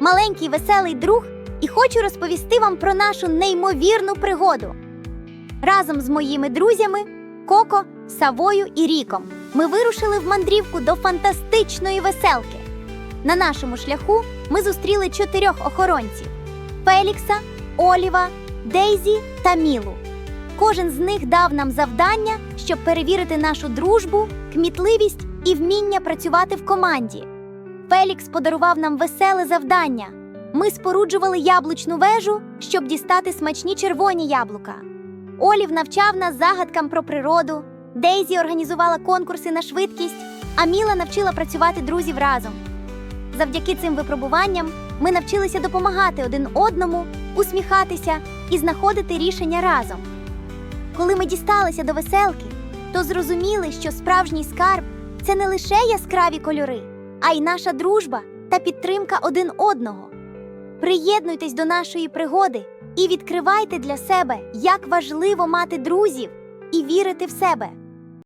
маленький веселий друг, і хочу розповісти вам про нашу неймовірну пригоду. Разом з моїми друзями Коко, Савою і Ріком ми вирушили в мандрівку до фантастичної веселки. На нашому шляху ми зустріли чотирьох охоронців: Фелікса, Оліва, Дейзі та Мілу. Кожен з них дав нам завдання, щоб перевірити нашу дружбу, кмітливість і вміння працювати в команді. Фелікс подарував нам веселе завдання. Ми споруджували яблучну вежу, щоб дістати смачні червоні яблука. Олів навчав нас загадкам про природу, Дейзі організувала конкурси на швидкість, а Міла навчила працювати друзів разом. Завдяки цим випробуванням ми навчилися допомагати один одному, усміхатися і знаходити рішення разом. Коли ми дісталися до веселки, то зрозуміли, що справжній скарб це не лише яскраві кольори, а й наша дружба та підтримка один одного. Приєднуйтесь до нашої пригоди і відкривайте для себе, як важливо мати друзів і вірити в себе.